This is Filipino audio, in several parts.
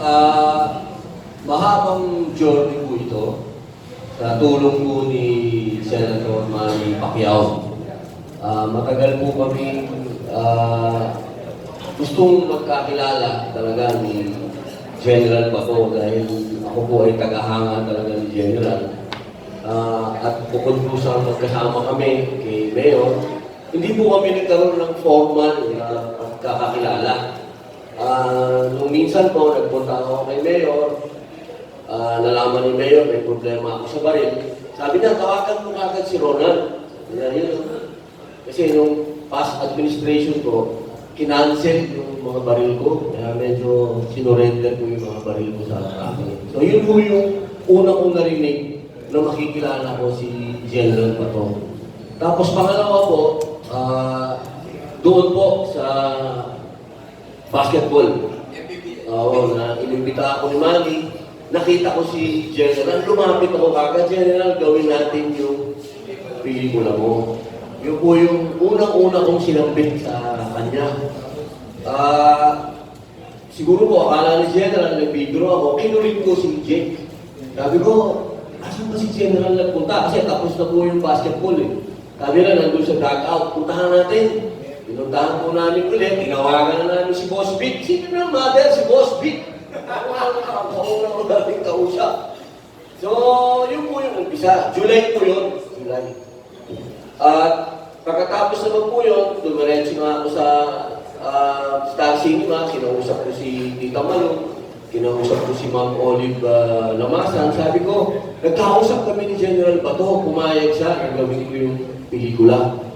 Ah, mahabang journey po ito sa tulong po ni Senator Manny Pacquiao. Ah, matagal po kami ah, gustong magkakilala talaga ni General Bato dahil ako po ay tagahanga talaga ni General. Ah, at bukod po sa magkasama kami kay Mayor, hindi po kami nagkaroon ng formal na pagkakakilala. Ah, nung minsan po, nagpunta ako kay Mayor, ah, nalaman ni Mayor, may problema ako sa baril. Sabi niya, tawagan mo kagad si Ronald. Yan, yun. Kasi nung past administration ko, kinancel yung mga baril ko. Kaya medyo sinurrender ko yung mga baril ko sa akin. So yun po yung unang kong narinig na makikilala ko si General Bato. Tapos pangalawa po, ah, doon po sa basketball. Oo, na inimbita ako ni Manny. Nakita ko si General. Lumapit ako kagad, General, gawin natin yung pelikula mo. Yun po yung unang-una kong sinambit sa kanya. Ah, siguro po, akala ni General, nag-video ako, kinulit ko si Jake. Sabi ko, asan ba si General nagpunta? Kasi tapos na po yung basketball eh. Sabi na, nandun sa dugout, puntahan natin. Pinuntahan po namin ulit, tinawagan na namin si Boss Vic. Sino na mother? Si Boss Vic. Ako ko natin kausap. So, yun po yung umpisa. July po yun. July. At pagkatapos naman po yun, dumiretso nga ako sa ah, Star Cinema, kinausap ko si Tita Malu, kinausap ko si Ma'am Olive ah, Lamasan. Sabi ko, nagkausap kami ni General Bato, pumayag siya, na gawin ko yung pelikula.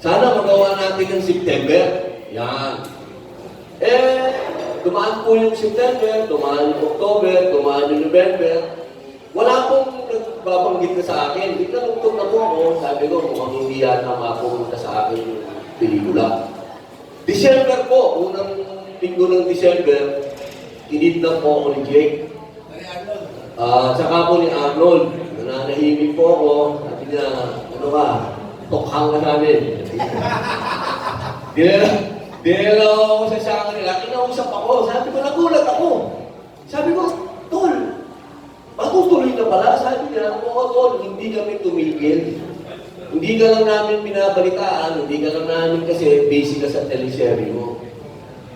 Sana magawa natin ng September. Yan. Eh, dumaan po yung September, dumaan yung October, dumaan yung November. Wala pong nagbabanggit na sa akin. Di nalugtog na po ako. Sabi ko, mukhang hindi yata mapupunta sa akin yung pelikula. December po, unang linggo ng December, tinignan po ako ni Jake. Ah, tsaka po ni Arnold, nananahimik po ako. Sabi niya, ano ka, tokhang ka sa amin. Dinala, dinala ako sa sa kanila, kinausap ako. Sabi ko, nagulat ako. Sabi ko, Tol, matutuloy na pala. Sabi niya, oo, Tol, hindi kami tumigil. Hindi ka lang namin pinabalitaan, hindi ka lang namin kasi busy ka sa teleserye mo.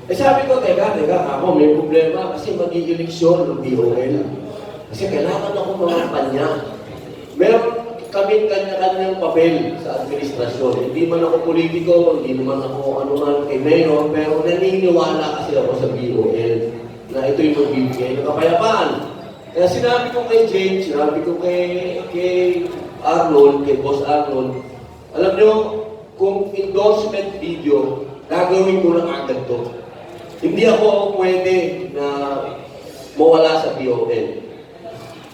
Eh sabi ko, teka, teka, ako may problema kasi mag-i-eleksyon ng BOL. Kasi kailangan ako mga panya. Meron kaming kanya-kanyang papel sa administrasyon. Hindi man ako politiko, hindi naman ako ano man kay Mayor, pero naniniwala kasi ako sa BOL na ito'y magbibigay ng kapayapaan. Kaya sinabi ko kay James, sinabi ko kay, kay Arnold, kay Boss Arnold, alam nyo, kung endorsement video, gagawin ko lang agad to. Hindi ako pwede na mawala sa BOL.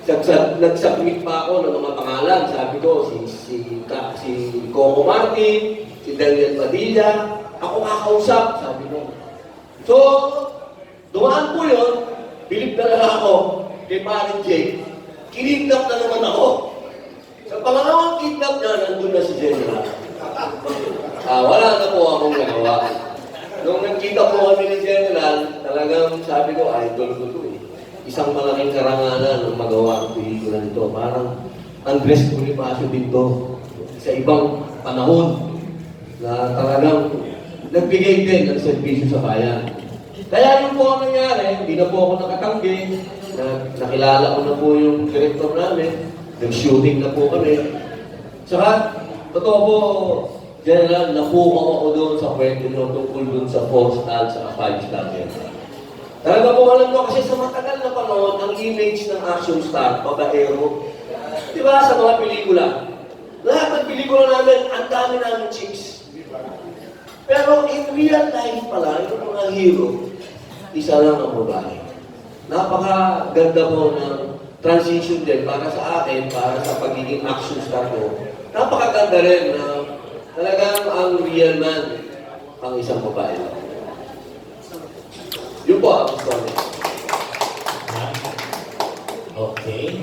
Nagsab nagsubmit pa ako ng mga pangalan. Sabi ko, si, si, ka, si Coco Martin, si Daniel Padilla, ako kakausap, sabi ko. So, dumaan po yun, bilib na lang ako kay Parin Jake. Kinidnap na naman ako. Sa pangalawang kidnap niya, nandun na si General. Ah, wala na po akong nagawa. Nung nagkita po kami ni General, talagang sabi ko, idol ko to eh. Isang malaking karangalan ng magawa ang pelikula nito. Parang Andres Bonifacio din to. Sa ibang panahon na talagang nagbigay din ng serbisyo sa bayan. Kaya yun po ang nangyari, hindi na po ako nakatanggi. Na, nakilala ko na po yung director namin. Nag-shooting na po kami. Saka, totoo po, General, napukaw ako doon sa kwento nyo tungkol doon sa 4-star sa 5-star general. Talaga po alam ko kasi sa matagal na panahon, ang image ng action star, babaero, di ba sa mga pelikula, lahat ng pelikula namin, ang dami namin chicks. Pero in real life pala, yung mga hero, isa lang ang babae. Napakaganda po ng transition din para sa akin, para sa pagiging action star ko. Napakaganda rin na talagang ang real man ang isang babae lang. Yun po ang story. Okay.